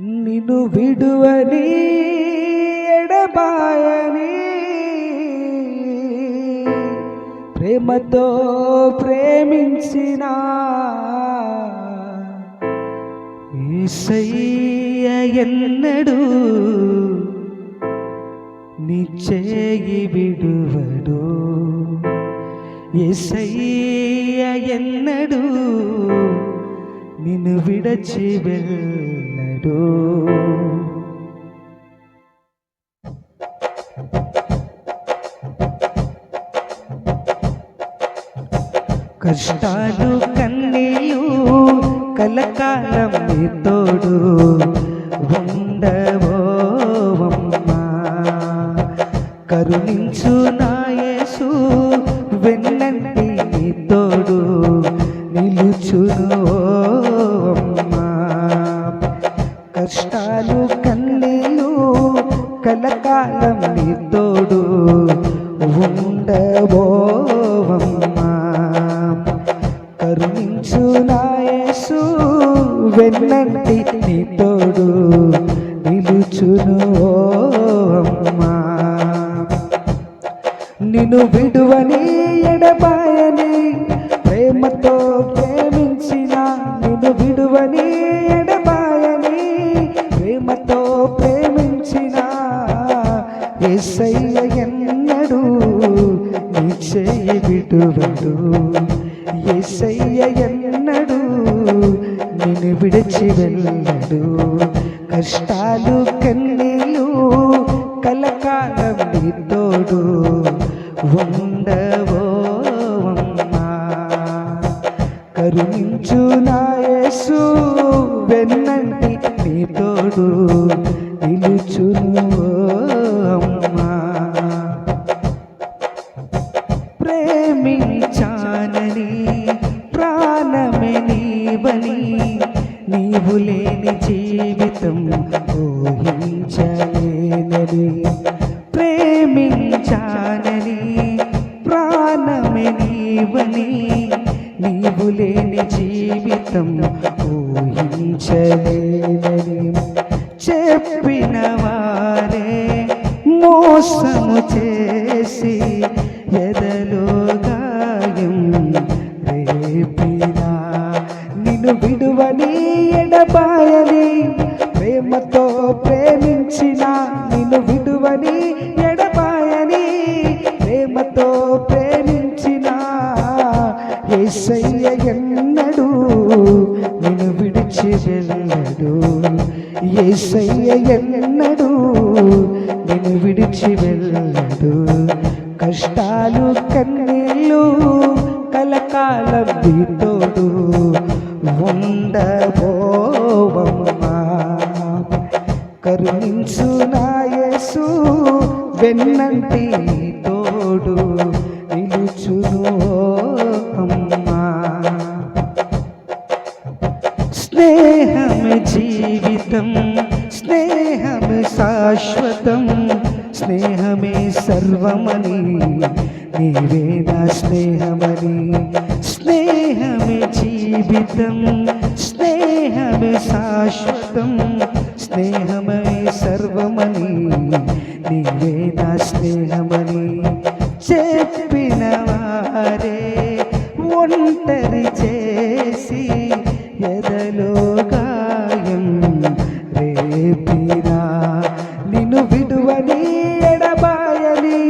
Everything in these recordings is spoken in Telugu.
నిన్ను విడువని ఎడబాయని. ప్రేమతో ప్రేమించిన ఈసయ్య ఎన్నడు నీ చేయి విడువడు. ఎసయ్య ఎన్నడు నిన్ను విడచి వెళ్ళ వెళ్ళడు కష్టాలు కన్నీయు కలకాలం తోడు. ఉండవోవమ్మా కరుణించు నాయసు వెన్నంటి తోడు. కష్టాలు కన్నీలు కలకాలం నీ తోడు ఉండబోవమ్మా. కరుణించు నాయసు వెన్నంటి నీ తోడు నిలుచును అమ్మా నిన్ను విడువని ఎడబాయని ప్రేమతో ప్రేమించిన నిన్ను విడువని నీ చేయి విడువడు ఎస్సయ్య ఎన్నడు నిన్ను విడిచి వెళ్ళడు. కష్టాలు కన్నీలు కలకాలం నీ తోడు ఉండవోమ్మా కరుణించు నాయసు వెన్నంటి నీ తోడు. నిలుచును నీవని నీవు లేని జీవితం ఊహించలేనని ప్రేమించానని ప్రాణమే నీవని నీవు లేని జీవితం ఊహించలేనని చెప్పిన వారే మోసము చేసి విడువని ఎడబాయని ప్రేమతో ప్రేమించిన ఏసయ్య ఎన్నడు నిన్ను విడిచి వెళ్ళడు ఏసయ్య ఎన్నడు నిన్ను విడిచి వెళ్ళడు కష్టాలు కన్నీళ్ళు కలకాలం తోడు ఉండబోవమ్మా. కరుణించు నాయ యేసు వెన్నంటి తోడు నిలుచును అమ్మా. స్నేహం జీవితం స్నేహం శాశ్వతం స్నేహమే సర్వమని నీవే నా స్నేహమని స్నేహమే జీవితం స్నేహమే శాశ్వతం. స్నేహమే సర్వమని నీవే నా స్నేహమని చెప్పిన వారే. ఒంటరి చేసి ఎదలో గాయం రేపినా నిన్ను విడువని ఎడబాయని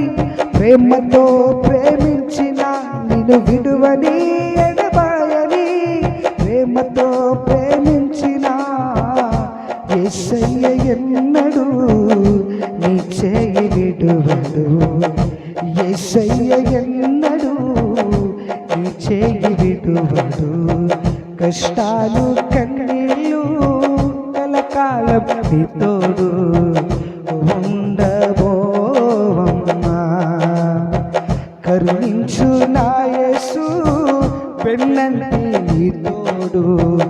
ప్రేమతో ప్రేమించిన నిన్ను విడువని ఎన్నడు ఎస్సయ్య ఎన్నడు చేయి విడువడు. కష్టాలు కన్నీళ్ళు కలకాలం నీ తోడు. ఉండబోవమ్మా కరుణించు నాయసు పెళ్ళంటి తోడు.